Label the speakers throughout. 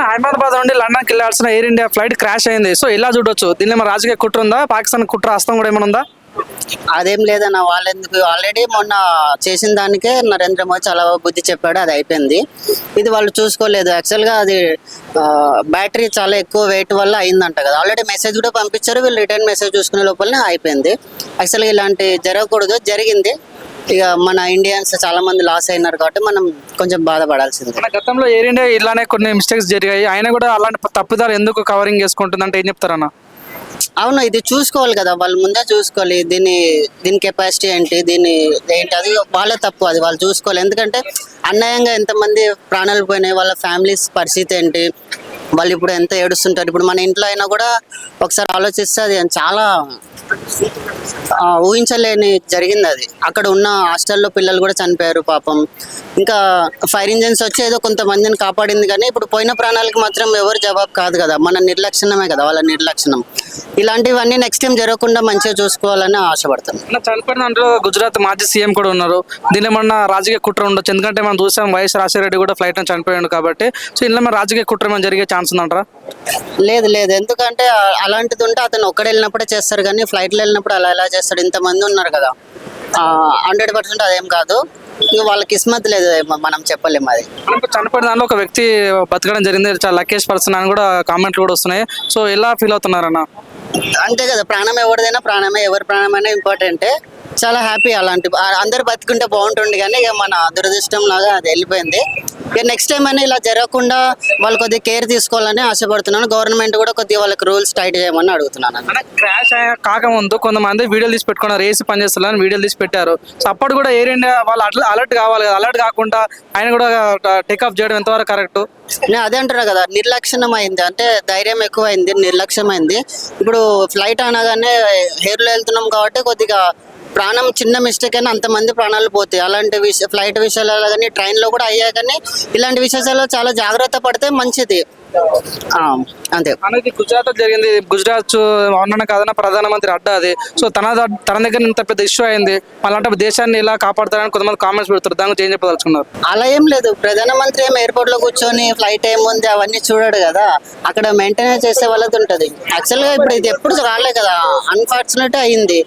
Speaker 1: అహ్మదాబాద్ నుండి లండన్కి వెళ్ళాల్సిన ఎయిర్ ఇండియా ఫ్లైట్ క్రాష్ అయింది. సో ఇలా చూడొచ్చు. దీనిలో మన రాజకీయ కుట్ర ఉందా? పాకిస్తాన్ కుట్ర హస్తం కూడా ఏమైనా ఉందా?
Speaker 2: అదేం లేదన్న వాళ్ళెందుకు ఆల్రెడీ మొన్న చేసిన దానికే నరేంద్ర మోదీ చాలా బుద్ధి చెప్పాడు అది అయిపోయింది. ఇది వాళ్ళు చూసుకోలేదు. యాక్చువల్గా అది బ్యాటరీ చాలా ఎక్కువ వెయిట్ వల్ల అయిందంట కదా. ఆల్రెడీ మెసేజ్ కూడా పంపించారు వీళ్ళు రిటర్న్ మెసేజ్ చూసుకునే లోపలనే అయిపోయింది. యాక్చువల్గా ఇలాంటి జరగకూడదు. జరిగింది. ఇక మన ఇండియన్స్ చాలా మంది లాస్ అయినారు కాబట్టి మనం కొంచెం బాధపడాల్సిందే.
Speaker 1: మన గతంలో ఎయిర్ ఇండియా ఇలానే కొన్ని మిస్టేక్స్ జరిగాయి. ఆయన కూడా అలాంటి తప్పిదాలు ఎందుకు కవరింగ్ చేసుకుంటుంది అంటే ఏం చెప్తారన్న
Speaker 2: అవును ఇది చూసుకోవాలి కదా. వాళ్ళు ముందే చూసుకోవాలి దీని దీని కెపాసిటీ ఏంటి దీని ఏంటి అది వాళ్ళ తప్పు అది వాళ్ళు చూసుకోవాలి. ఎందుకంటే అన్యాయంగా ఎంతమంది ప్రాణాలు పోయినాయి వాళ్ళ ఫ్యామిలీస్ పరిస్థితి ఏంటి వాళ్ళు ఇప్పుడు ఎంత ఏడుస్తుంటారు. ఇప్పుడు మన ఇంట్లో అయినా కూడా ఒకసారి ఆలోచిస్తే అది చాలా ఊహించలేని జరిగింది అది. అక్కడ ఉన్న హాస్టల్లో పిల్లలు కూడా చనిపోయారు పాపం. ఇంకా ఫైర్ ఇంజన్స్ వచ్చి ఏదో కొంతమందిని కాపాడింది కానీ ఇప్పుడు పోయిన ప్రాణాలకు మాత్రం ఎవరు జవాబు కాదు కదా. మన నిర్లక్షణమే కదా వాళ్ళ నిర్లక్షణం. ఇలాంటివన్నీ నెక్స్ట్ టైం జరగకుండా మంచిగా చూసుకోవాలని ఆశపడుతున్నాను
Speaker 1: నా చనిపోయిన దాంట్లో గుజరాత్ మాజీ సీఎం కూడా ఉన్నారు. దీనిలో ఏమన్నా రాజకీయ కుట్ర ఉండొచ్చు? ఎందుకంటే మనం చూసాం వైఎస్ రాజశేఖర కూడా ఫ్లైట్ చనిపోయాడు కాబట్టి. సో ఇందులో మన రాజకీయ కుట్ర ఏమైనా జరిగే ఛాన్స్ ఉందంటారా?
Speaker 2: లేదు లేదు. ఎందుకంటే అలాంటిది ఉంటే అతను ఒక్కడ వెళ్ళినప్పుడే చేస్తారు కానీ ఫ్లైట్లో వెళ్ళినప్పుడు అలా ఎలా చేస్తాడు. ఇంతమంది ఉన్నారు కదా. హండ్రెడ్ పర్సెంట్ అదేం కాదు. ఇక వాళ్ళ కిస్మత్ లేదు మనం చెప్పలేము అది.
Speaker 1: చనిపోయిన దాంట్లో ఒక వ్యక్తి బతకడం జరిగింది. చాలా లకేష్ పర్సన్ అని కూడా కామెంట్లు కూడా వస్తున్నాయి. సో ఎలా ఫీల్ అవుతున్నారన్న?
Speaker 2: అంతే కదా. ప్రాణం ఎవరిదైనా ప్రాణమే. ఎవరి ప్రాణమైనా ఇంపార్టెంటే చాలా హ్యాపీ అలాంటి అందరు బతుకుంటే బాగుంటుండే కానీ ఇక మన దురదృష్టం లాగా అది వెళ్ళిపోయింది. నెక్స్ట్ టైం అయినా ఇలా జరగకుండా వాళ్ళు కొద్దిగా కేర్ తీసుకోవాలని ఆశపడుతున్నాను. గవర్నమెంట్ కూడా కొద్దిగా వాళ్ళకి రూల్స్ టైట్ చేయమని అడుగుతున్నాను.
Speaker 1: క్రాష్ కాకముందు కొంతమంది వీడియోలు తీసి పెట్టుకున్నారు. రేసి పనిచేస్తారని వీడియోలు తీసి పెట్టారు. సో అప్పుడు కూడా ఎయిర్ ఇండియా వాళ్ళు అట్లా అలర్ట్ కావాలి అలర్ట్ కాకుండా ఆయన కూడా టేక్ ఆఫ్ చేయడం ఎంతవరకు కరెక్ట్
Speaker 2: నేను అదే అంటున్నా కదా నిర్లక్ష్యం అయింది అంటే ధైర్యం ఎక్కువైంది నిర్లక్ష్యం అయింది ఇప్పుడు ఫ్లైట్ అనగానే హెయిర్లో వెళ్తున్నాం కాబట్టి కొద్దిగా ప్రాణం చిన్న మిస్టేక్ అయినా అంతమంది ప్రాణాలు పోతాయి. అలాంటి విషయ ఫ్లైట్ విషయాలలో కానీ ట్రైన్లో కూడా అయ్యాయి కానీ ఇలాంటి విషయాల్లో చాలా జాగ్రత్త పడితే మంచిది. అంతే.
Speaker 1: అనేది గుజరాత్లో జరిగింది. గుజరాత్ అవునన్న కాదన్న ప్రధానమంత్రి అడ్డా అది. సో తన తన దగ్గర ఇంత పెద్ద ఇష్యూ అయింది. అలాంటి దేశాన్ని ఇలా కాపాడతారని కొంతమంది కామెంట్స్ పెడతారు దాని గురించి ఏం చెప్పదలుచుకున్నారు?
Speaker 2: అలా ఏం లేదు. ప్రధానమంత్రి ఏం ఎయిర్పోర్ట్లో కూర్చొని ఫ్లైట్ ఏముంది అవన్నీ చూడడు కదా. అక్కడ మెయింటెనెన్స్ చేసే వాళ్ళది ఉంటుంది. యాక్చువల్గా ఇప్పుడు ఇది ఎప్పుడు రాలే కదా. అన్ఫార్చునేట్ అయింది.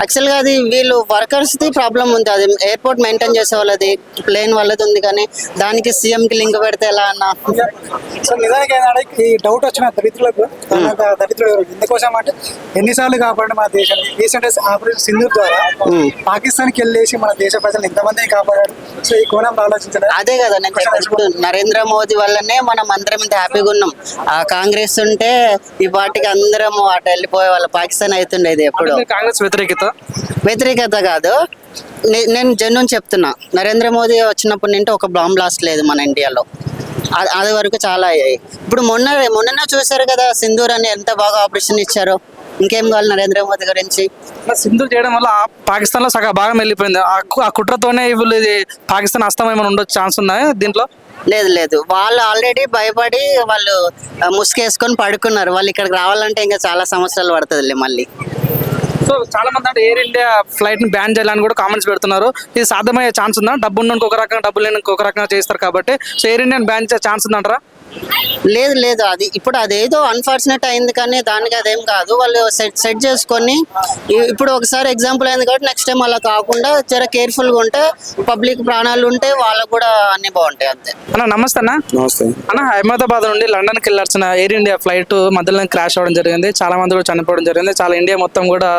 Speaker 2: యాక్చువల్గా అది వీళ్ళు వర్కర్స్ ది ప్రాబ్లం ఉంది. అది ఎయిర్పోర్ట్ మెయింటైన్ చేసే వాళ్ళది ప్లేన్ వాళ్ళది ఉంది కానీ దానికి సీఎం కి లింక్ పెడితే ఎలా అన్న?
Speaker 3: ఏంటంటే ఈ డౌట్ వచ్చిన దళితులకు తర్వాత దళితులు ఎవరు? ఎందుకోసం అంటే ఎన్నిసార్లు కాపాడండి మన దేశాన్ని రీసెంట్ ఆపరేషన్ సింధు ద్వారా పాకిస్తాన్కి వెళ్ళేసి మన దేశ ప్రజలు ఎంతమందిని కాపాడారు. సో ఈ కోణంలో ఆలోచించలేదు
Speaker 2: అదే కదా నేను. ఇప్పుడు నరేంద్ర మోదీ వల్లనే మనం అందరం ఇంత హ్యాపీగా ఉన్నాం. ఆ కాంగ్రెస్ ఉంటే ఈ పార్టీకి అందరం అటు వెళ్ళిపోయే వాళ్ళ. పాకిస్తాన్ అవుతుండేది ఎప్పుడు.
Speaker 1: కాంగ్రెస్ వ్యతిరేకత?
Speaker 2: వ్యతిరేకత కాదు. నేను జన్యున్ చెప్తున్నా. నరేంద్ర మోదీ వచ్చినప్పటి నుండి ఒక బాంబ్ బ్లాస్ట్ లేదు మన ఇండియాలో అది వరకు చాలా అయ్యాయి. ఇప్పుడు మొన్న మొన్ననే చూశారు కదా సింధూర్ అని ఎంత బాగా ఆపరేషన్ ఇచ్చారో. ఇంకేం కావాలి నరేంద్ర మోదీ గురించి
Speaker 1: సింధు చేయడం వల్ల ఆ పాకిస్తాన్లో సగం భాగం వెళ్ళిపోయింది. ఆ కుట్రతోనే వీళ్ళు ఇది పాకిస్తాన్ హస్తం ఏమైనా ఉండొచ్చు ఛాన్స్ ఉందా దీంట్లో?
Speaker 2: లేదు లేదు. వాళ్ళు ఆల్రెడీ భయపడి వాళ్ళు ఆ, ముసుగేసుకొని పడుకున్నారు. వాళ్ళు ఇక్కడికి రావాలంటే ఇంకా చాలా సంవత్సరాలు పడుతుందిలే మళ్ళీ.
Speaker 1: సో చాలా మంది అంటే ఎయిర్ ఇండియా ఫ్లైట్ని బ్యాన్ చేయాలని కూడా కామెంట్స్ పెడుతున్నారు. ఇది సాధ్యమయ్యే ఛాన్స్ ఉందా? డబ్బు ఉన్న ఒక రకంగా డబ్బు లేని ఒక రకంగా చేస్తారు కాబట్టి. సో ఎయిర్ ఇండియా బ్యాన్ చేసే ఛాన్స్ ఉందంటారా?
Speaker 2: లేదు లేదు. అది ఇప్పుడు అదేదో అన్ఫార్చునేట్ అయింది కానీ దానికి అదేం కాదు. వాళ్ళు సెట్ సెట్ చేసుకొని ఇప్పుడు ఒకసారి ఎగ్జాంపుల్ అయింది కాబట్టి నెక్స్ట్ టైం అలా కాకుండా జర కేర్ఫుల్గా ఉంటే పబ్లిక్ ప్రాణాలు ఉంటే వాళ్ళకు కూడా అన్ని బాగుంటాయి అంతే.
Speaker 1: అన్న నమస్తే అన్న.
Speaker 4: నమస్తే.
Speaker 1: అన్న అహ్మదాబాద్ నుండి లండన్కి వెళ్ళాల్సిన ఎయిర్ ఇండియా ఫ్లైట్ మధ్యలో క్రాష్ అవ్వడం జరిగింది. చాలా మంది కూడా చనిపోవడం జరిగింది. చాలా ఇండియా మొత్తం కూడా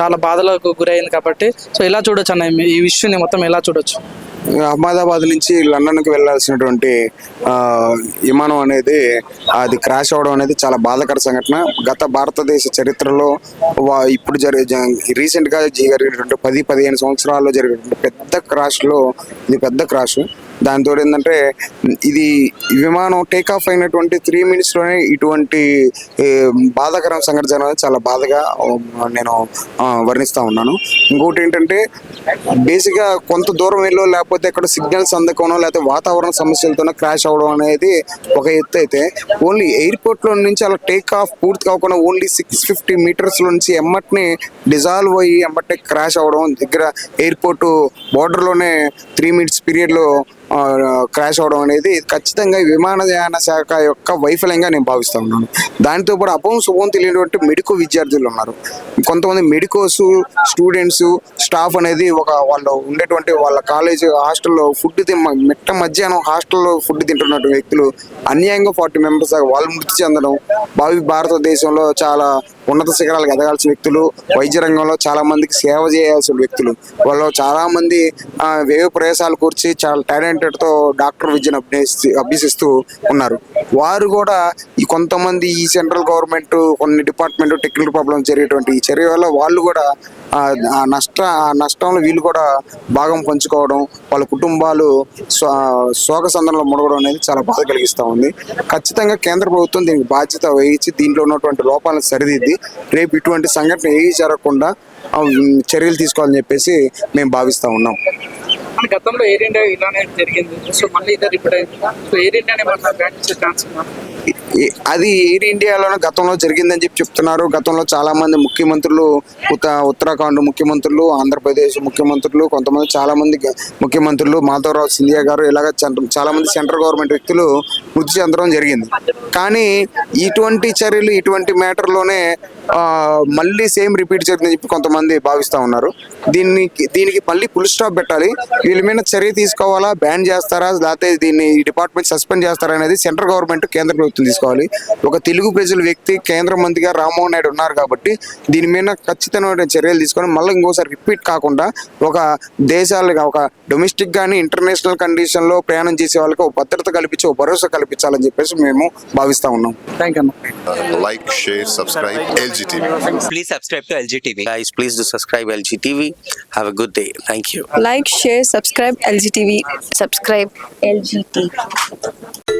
Speaker 1: చాలా బాధలకు గురైంది కాబట్టి. సో ఇలా చూడొచ్చు అన్న ఈ ఇష్యూని మొత్తం ఎలా చూడొచ్చు?
Speaker 4: అహ్మదాబాద్ నుంచి లండన్కి వెళ్ళాల్సినటువంటి విమానం అనేది అది క్రాష్ అవడం అనేది చాలా బాధాకర సంఘటన. గత భారతదేశ చరిత్రలో ఇప్పుడు జరిగే రీసెంట్గా జరిగినటువంటి పది పదిహేను సంవత్సరాల్లో జరిగినటువంటి పెద్ద క్రాష్లో ఇది పెద్ద క్రాష్. దాంతో ఏంటంటే ఇది విమానం టేక్ ఆఫ్ అయినటువంటి త్రీ మినిట్స్లోనే ఇటువంటి బాధాకరం సంఘటన జరగడం చాలా బాధగా నేను వర్ణిస్తూ ఉన్నాను. ఇంకోటి ఏంటంటే బేసిక్గా కొంత దూరం వెళ్ళో లేకపోతే ఎక్కడ సిగ్నల్స్ అందకనో లేకపోతే వాతావరణ సమస్యలతోనో క్రాష్ అవడం అనేది ఒక ఎత్తు అయితే ఓన్లీ ఎయిర్పోర్ట్లో నుంచి అలా టేక్ ఆఫ్ పూర్తి కాకుండా ఓన్లీ సిక్స్ ఫిఫ్టీ మీటర్స్లో నుంచి ఎమ్మటిని డిజాల్వ్ అయ్యి ఎమ్మటే క్రాష్ అవడం దగ్గర ఎయిర్పోర్టు బార్డర్లోనే త్రీ మినిట్స్ పీరియడ్లో క్రాష్ అవడం అనేది ఖచ్చితంగా విమానయాన శాఖ యొక్క వైఫల్యంగా నేను భావిస్తా ఉన్నాను. దానితో పాటు అపం శుభం తెలియనటువంటి మెడికో విద్యార్థులు ఉన్నారు. కొంతమంది మెడికోస్ స్టూడెంట్స్ స్టాఫ్ అనేది ఒక వాళ్ళు ఉండేటువంటి వాళ్ళ కాలేజ్ హాస్టల్లో ఫుడ్ మిట్ట మధ్యాహ్నం హాస్టల్లో ఫుడ్ తింటున్నటువంటి వ్యక్తులు అన్యాయంగా ఫార్టీ మెంబర్స్ వాళ్ళు మృతి చెందడం భావి భారతదేశంలో చాలా ఉన్నత శిఖరాలకు ఎదగాల్సిన వ్యక్తులు వైద్య రంగంలో చాలా మందికి సేవ చేయాల్సిన వ్యక్తులు. వాళ్ళు చాలా మంది ఆ, ప్రయాసాలు కూర్చి చాలా టాలెంటెడ్తో డాక్టర్ విద్యను అభ్యసి అభ్యసిస్తూ ఉన్నారు. వారు కూడా కొంతమంది ఈ సెంట్రల్ గవర్నమెంట్ కొన్ని డిపార్ట్మెంట్ టెక్నికల్ ప్రాబ్లమ్స్ జరిగేటువంటి ఈ చర్య వల్ల వాళ్ళు కూడా ఆ నష్ట ఆ నష్టంలో వీళ్ళు కూడా భాగం పంచుకోవడం వాళ్ళ కుటుంబాలు శోక సందర్భంలో ముడగడం అనేది చాలా బాధ కలిగిస్తూ ఉంది. ఖచ్చితంగా కేంద్ర ప్రభుత్వం దీనికి బాధ్యత వహించి దీంట్లో ఉన్నటువంటి లోపాలను సరిదిద్ది రేపు ఇటువంటి సంఘటన ఏవి జరగకుండా చర్యలు తీసుకోవాలని చెప్పేసి మేము భావిస్తూ ఉన్నాం.
Speaker 1: మన గతంలో ఎయిర్ ఇండియా ఇలానే జరిగింది. సో మళ్ళీ ఇదే రిపీట్ అయింది? సో ఎయిర్ ఇండియానే మన ఛాన్స్
Speaker 4: అది ఎయిర్ ఇండియాలోనే గతంలో జరిగిందని చెప్పి చెప్తున్నారు. గతంలో చాలా మంది ముఖ్యమంత్రులు ఉత్త ఉత్తరాఖండ్ ముఖ్యమంత్రులు ఆంధ్రప్రదేశ్ ముఖ్యమంత్రులు కొంతమంది చాలా మంది ముఖ్యమంత్రులు మాధవరావు సింధియా గారు ఇలాగ చంద్ర- చాలా మంది సెంట్రల్ గవర్నమెంట్ వ్యక్తులు మృతి చెందడం జరిగింది. కానీ ఇటువంటి చర్యలు ఇటువంటి మ్యాటర్లోనే మళ్ళీ సేమ్ రిపీట్ జరిగిందని చెప్పి కొంతమంది భావిస్తా ఉన్నారు. దీనికి దీనికి మళ్ళీ ఫుల్ స్టాప్ పెట్టాలి. వీళ్ళ మీద చర్య తీసుకోవాలా? బ్యాన్ చేస్తారా? లేకపోతే దీన్ని డిపార్ట్మెంట్ సస్పెండ్ చేస్తారా అనేది సెంట్రల్ గవర్నమెంట్ కేంద్ర ప్రభుత్వం తీసుకోవాలి. ఒక తెలుగు ప్రజల వ్యక్తి కేంద్ర మంత్రిగా రామ్మోహన్ నాయుడు ఉన్నారు కాబట్టి దీని మీద ఖచ్చితమైన చర్యలు తీసుకొని మళ్ళీ ఇంకోసారి రిపీట్ కాకుండా ఒక దేశాలుగా ఒక డొమెస్టిక్ కానీ ఇంటర్నేషనల్ కండిషన్లో ప్రయాణం చేసే వాళ్ళకి ఒక భద్రత కల్పించి ఒక భరోసా కల్పించాలని చెప్పేసి మేము భావిస్తా ఉన్నాం.
Speaker 1: థ్యాంక్ యూ అన్న.
Speaker 5: Uh, share, subscribe, LGTV.
Speaker 6: Please subscribe to LG TV.
Speaker 7: guys please do subscribe lg tv have a good day thank you
Speaker 8: like, share, subscribe LGTV.
Speaker 9: subscribe LGT.